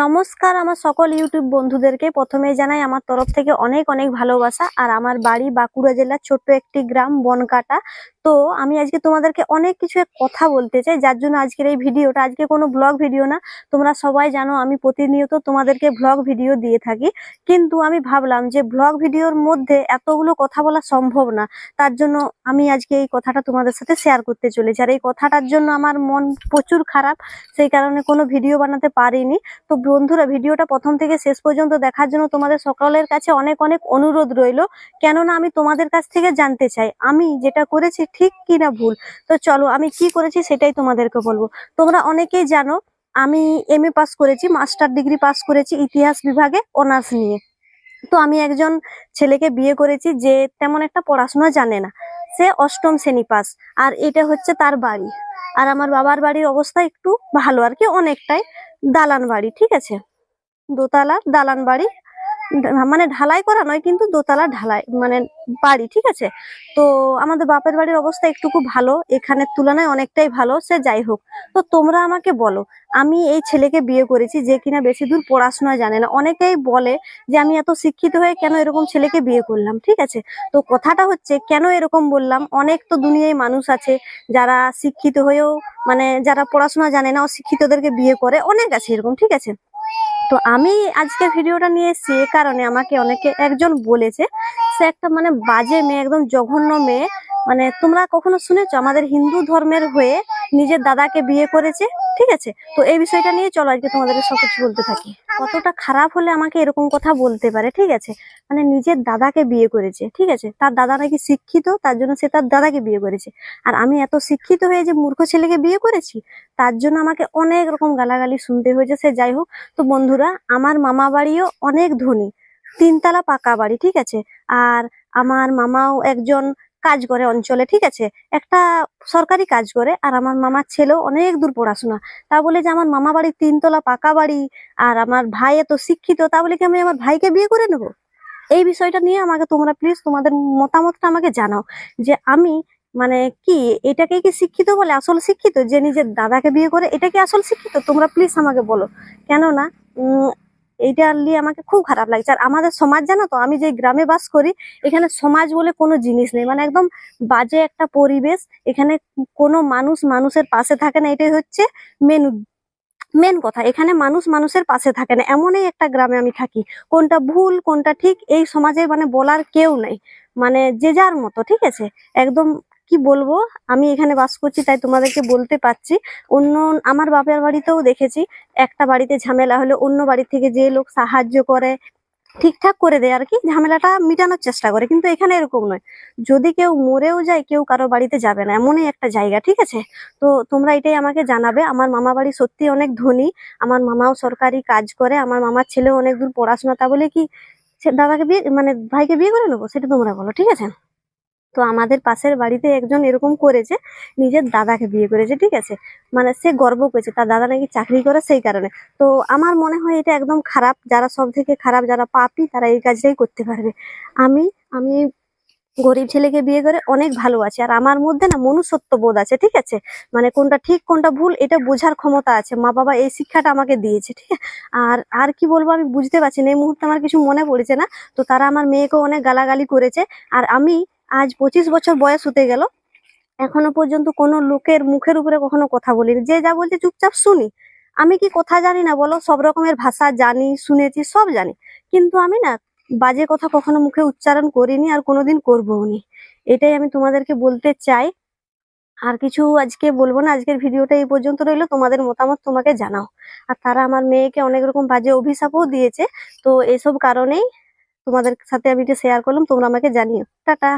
নমস্কার আমার সকল ইউটিউব বন্ধুদেরকে। প্রথমে জানাই আমার তরফ থেকে অনেক অনেক ভালোবাসা। আর আমার বাড়ি বাঁকুড়া জেলার ছোট্ট একটি গ্রাম বনকাটা। তো আমি আজকে তোমাদেরকে অনেক কিছু কথা বলতে চাই, যার জন্য আজকের এই ভিডিওটা আজকে কোনো ব্লগ ভিডিও না। তোমরা সবাই জানো আমি প্রতিনিয়ত তোমাদেরকে ব্লগ ভিডিও দিয়ে থাকি। কিন্তু আমি ভাবলাম যে ব্লগ ভিডিওর মধ্যে এতগুলো কথা বলা সম্ভব না, তার জন্য আমি আজকে এই কথাটা তোমাদের সাথে শেয়ার করতে চলেছি। আর এই কথাটার জন্য আমার মন প্রচুর খারাপ, সেই কারণে কোনো ভিডিও বানাতে পারিনি। তো বন্ধুরা, ভিডিওটা প্রথম থেকে শেষ পর্যন্ত দেখার জন্য তোমাদের সকলের কাছে অনেক অনেক অনুরোধ রইল। কেননা আমি তোমাদের কাছ থেকে জানতে চাই, আমি যেটা করেছি ঠিক কি না ভুল? তো চলো, আমি কি করেছি সেটাই তোমাদেরকে বলব। তোমরা অনেকেই জানো, আমি এম পাস করেছি মাস্টার ডিগ্রি পাস করেছি ইতিহাস বিভাগে অনার্স নিয়ে। তো আমি একজন ছেলেকে বিয়ে করেছি যে তেমন একটা পড়াশোনা জানে না। সে অষ্টম শ্রেণি পাস। আর এটা হচ্ছে তার বাড়ি। আর আমার বাবার বাড়ির অবস্থা একটু ভালো আর কি, অনেকটাই দালান বাড়ি, ঠিক আছে? দোতলা দালান বাড়ি মানে ঢালাই করা নয়, কিন্তু দোতলা ঢালাই মানে বাড়ি, ঠিক আছে? তো আমাদের বাপের বাড়ির অবস্থা একটুকু ভালো, এখানের তুলনায় অনেকটাই ভালো, সে যাই হোক। তো তোমরা আমাকে বলো, আমি এই ছেলেকে বিয়ে করেছি যে কিনা বেশি দূর পড়াশোনা জানে না। অনেকেই বলে যে আমি এত শিক্ষিত হয়ে কেন এরকম ছেলেকে বিয়ে করলাম, ঠিক আছে? তো কথাটা হচ্ছে, কেন এরকম বললাম? অনেক তো দুনিয়ায় মানুষ আছে যারা শিক্ষিত হয়েও মানে যারা পড়াশোনা জানে না, অশিক্ষিতদেরকে বিয়ে করে, অনেক আছে এরকম, ঠিক আছে? তো আমি আজকে ভিডিওটা নিয়ে এসেছি এ কারণে আমাকে অনেকে একজন বলেছে, সে একটা মানে বাজে মেয়ে, একদম জঘন্য মেয়ে। মানে তোমরা কখনো শুনেছো? আমাদের হিন্দু ধর্মের হয়ে নিজের দাদাকে বিয়ে করেছে, ঠিক আছে? তো এই বিষয়টা নিয়ে চলো আজকে তোমাদের সব কিছু বলতে থাকি। কতটা খারাপ হলে আমাকে এরকম কথা বলতে পারে, ঠিক আছে? মানে নিজের দাদাকে বিয়ে করেছে, ঠিক আছে? তার দাদা নাকি শিক্ষিত, তার জন্য সে তার দাদাকে বিয়ে করেছে। আর আমি এত শিক্ষিত হয়ে যে মূর্খ ছেলেকে বিয়ে করেছি, তার জন্য আমাকে অনেক রকম গালাগালি শুনতে হয়েছে, সে যাই হোক। তো বন্ধুরা, আমার মামা বাড়িও অনেক ধনী, তিনতলা পাকা বাড়ি, ঠিক আছে? আর আমার মামাও একজন কাজ করে অঞ্চলে, ঠিক আছে? একটা সরকারি কাজ করে, আর আমার মামার ছেলেও অনেক দূর পড়াশোনা। তা বলে যে আমার মামা বাড়ি তিনতলা পাকা বাড়ি, আর আমার ভাই এত শিক্ষিত, তা বলে কি আমি আমার ভাইকে বিয়ে করে নেব? এই বিষয়টা নিয়ে আমাকে তোমরা প্লিজ তোমাদের মতামতটা আমাকে জানাও। যে আমি মানে কি, এটাকে কি শিক্ষিত বলে আসল শিক্ষিত? যে নিজের দাদাকে বিয়ে করে, এটা কি আসল শিক্ষিত? তোমরা প্লিজ আমাকে বলো। কেননা এইটা নিয়ে আমাকে খুব খারাপ লাগছে। আর আমাদের সমাজ জানো তো, আমি যে গ্রামে বাস করি, এখানে সমাজ বলে কোনো জিনিস নেই। মানে একদম বাজে একটা পরিবেশ, এখানে কোনো মানুষ মানুষের পাশে থাকে না, এটাই হচ্ছে মেন মেন কথা। এখানে মানুষ মানুষের পাশে থাকে না। এমনই একটা গ্রামে আমি থাকি। কোনটা ভুল, কোনটা ঠিক, এই সমাজে মানে বলার কেউ নাই। মানে যে যার মতো, ঠিক আছে? একদম কি বলব? আমি এখানে বাস করছি, তাই তোমাদেরকে বলতে পারছি। অন্য, আমার বাপের বাড়িতেও দেখেছি, একটা বাড়িতে ঝামেলা হলে অন্য বাড়ি থেকে যে লোক সাহায্য করে, ঠিকঠাক করে দেয় আর কি, ঝামেলাটা মিটানোর চেষ্টা করে। কিন্তু এখানে এরকম নয়। যদি কেউ মরেও যায়, কেউ কারও বাড়িতে যাবে না। এমনই একটা জায়গা, ঠিক আছে? তো তোমরা এটাই আমাকে জানাবে। আমার মামা বাড়ি সত্যি অনেক ধনী। আমার মামাও সরকারি কাজ করে। আমার মামার ছেলেও অনেক দূর পড়াশোনা। তা বলে কি দাদাকে বিয়ে মানে ভাইকে বিয়ে করে নেব? সেটা তোমরা বলো, ঠিক আছে? তো আমাদের পাশের বাড়িতে একজন এরকম করেছে, নিজের দাদাকে বিয়ে করেছে, ঠিক আছে? মানে সে গর্ব করেছে, তার দাদা নাকি চাকরি করে সেই কারণে। তো আমার মনে হয় এটা একদম খারাপ, যারা সব থেকে খারাপ, যারা পাপি, তারা এই কাজটাই করতে পারবে। আমি আমি গরিব ছেলেকে বিয়ে করে অনেক ভালো আছে, আর আমার মধ্যে না মনুষ্যত্ব বোধ আছে, ঠিক আছে? মানে কোনটা ঠিক, কোনটা ভুল, এটা বোঝার ক্ষমতা আছে। মা বাবা এই শিক্ষাটা আমাকে দিয়েছে, ঠিক আছে? আর আর কি বলব আমি বুঝতে পারছি না, এই মুহূর্তে আমার কিছু মনে পড়েছে না। তো তারা আমার মেয়েকেও অনেক গালাগালি করেছে, আর আমি আজ পঁচিশ বছর বয়স হতে গেল। এখনও পর্যন্ত কোনো লোকের মুখের উপরে কখনো কথা বলিনি। যে যা বলছে চুপচাপ শুনি। আমি কি কথা জানি না বলো? সব রকমের ভাষা জানি, শুনেছি, সব জানি। কিন্তু আমি না বাজে কথা কখনো মুখে উচ্চারণ করিনি আর কোনোদিন করবোও নি। এটাই আমি তোমাদেরকে বলতে চাই। আর কিছু আজকে বলব না, আজকের ভিডিওটা এই পর্যন্ত রইল। তোমাদের মতামত তোমাকে জানাও। আর তারা আমার মেয়েকে অনেক রকম বাজে অভিশাপও দিয়েছে। তো এসব কারণেই তোমাদের সাথে আমি এটা শেয়ার করলাম। তোমরা আমাকে জানিও। টাটা।